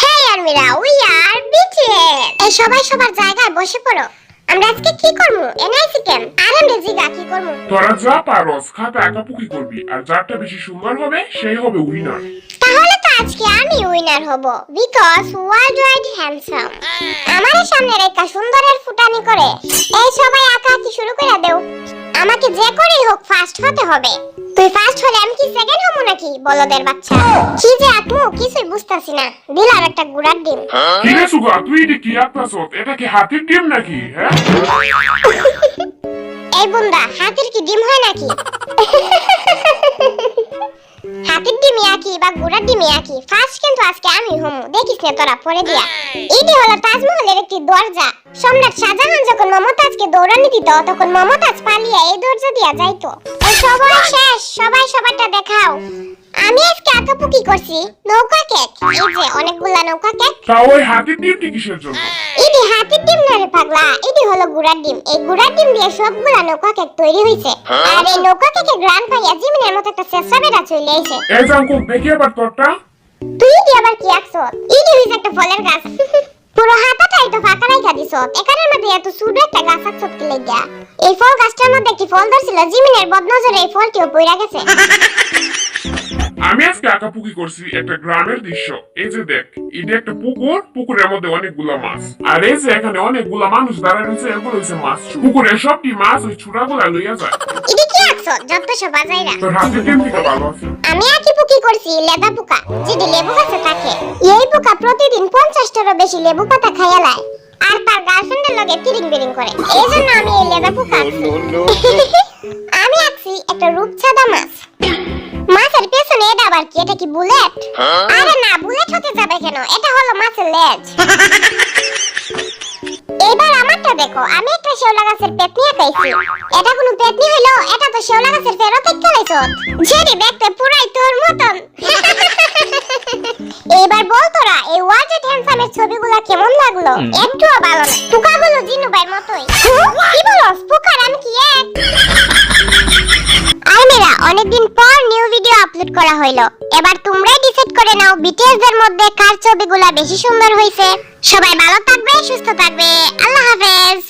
Hey আর্মিরা we are BTS এই সবাই সবার জায়গায় বসে পড়ো। আমরা আজকে কি করব? এনআইসি ক্যাম্প আর আমরা জিগা কি করব? তোরা যা পারস খাতা করবি। আর যারটা বেশি সুন্দর হবে সেই হবে উইনার তাহলে তো আজকে আমি উইনার হব। বিকজ ওয়ার্ল্ড ওয়াইড হ্যান্ডসাম আমার সামনে রেখা সুন্দরের ফুটানি করে। এই সবাই আঁকা আঁকি শুরু করে দেও। আমাকে যে করেই হোক ফার্স্ট হতে হবে। তুই ফার্স্ট হলে আমি কি সেকেন্ড হব নাকি? বলদের বাচ্চা। কি যে আঁকবো কিছুই বুঝতাছি না। দিলাম একটা গুড়ার ডিম। কি রে সুগা তুই এটা কি আঁকতাছ এটা কি হাতির ডিম নাকি হ্যাঁ? এই বুন্দা হাতির কি ডিম হয় নাকি? আঁকি ফার্স্ট কিন্তু আজকে আমি হমু দেখিস না তোরা পরে দিয়া। এটি হলো তাজমহলের একটি দরজা। সম্রাট শাহজাহান যখন মমতাজকে দৌড়ানি দিত তখন মমতাজ পালিয়ে এই দরজা দিয়া যাইতো। এই সবাই শেষ সবাই সবারটা দেখাও। আমি আজকে আঁকাপুকি করছি নৌকা কেক। এই যে অনেকগুলা নৌকা কেক। তা ওই হাতির ডিমটি কিসের জন্য? এটি হাতির ডিম না রে পাগলা এটি হলো গুড়ার ডিম। এই গুড়ার ডিম দিয়ে সবগুলা নৌকা কেক তৈরি হয়েছে আর এই নৌকা কেকের গ্রান পাইয়া জিমিনের মতো একটা চেষ্টা বেড়া চলে আইছে। এই জাঙ্কুক দেখি আবার তোরটা। তুই দি আবার কি আঁকছ? এটি হইছে একটা ফলের গাছ। পুরো হাতাটাই তো ফাঁকা রাইখা দিছ। এখানের মধ্যে এত ছোট একটা গাছ আঁকছ কি লাগিয়া? এই ফল গাছটার মধ্যে একটি ফল ধরছিল জিমিনের বদনজরে এই ফলটিও পইরা গেছে। আমি আজকে আঁকাপুকি করছি একটা গ্রামের দৃশ্য। এই যে দেখ এটা একটা পুকুর পুকুরের মধ্যে অনেকগুলা মাছ। আর এই যে এখানে অনেকগুলা মানুষ দাঁড়ায় রয়েছে এগুলো হচ্ছে মাছ পুকুরের সবটি মাছ ওই ছুড়াগুলা লইয়া যায়। এটি কি আঁকছ? যত সব বাজাইরা। তোর ডিম থেকে ভালো আছে? আমি করছি লেদা পোকা যেটি লেবু গাছে থাকে। এই পোকা প্রতিদিন পঞ্চাশটারও বেশি লেবু পাতা খাইয়া লায়। আর তার গার্লফ্রেন্ডের লগে তিরিং বিরিং করে। এই জন্য আমি এই লেদা পোকা আমি আঁকছি একটা রূপচাঁদা মাছ। মাছের পেছনে এটা আবার কি? এটা কি বুলেট? আরে না বুলেট হতে যাবে কেন? এটা হলো মাছের লেজ। দেখো আমি একটা শেওলা গাছের পেট নিয়ে পাইছি এটা কোনো পেতনি হইল এটা তো শেওলা গাছের ফেরত চালাইছ জেরি দেখতে পুরাই তোর মতন। এবার বল তোরা এই ওয়াজেট হ্যান্ডসামের ছবিগুলো কেমন লাগল? একটুও ভালো না। পোকাগুলো জিনু ভাই মতোই কি বলস পোকার আমি কি এক? অনেকদিন পর নিউ ভিডিও আপলোড করা হইল। এবার তোমরাই ডিসাইড করে নাও বিটিএস দের মধ্যে কার ছবিগুলা বেশি সুন্দর হইছে। সবাই ভালো থাকবে, সুস্থ থাকবে। আল্লাহ হাফেজ।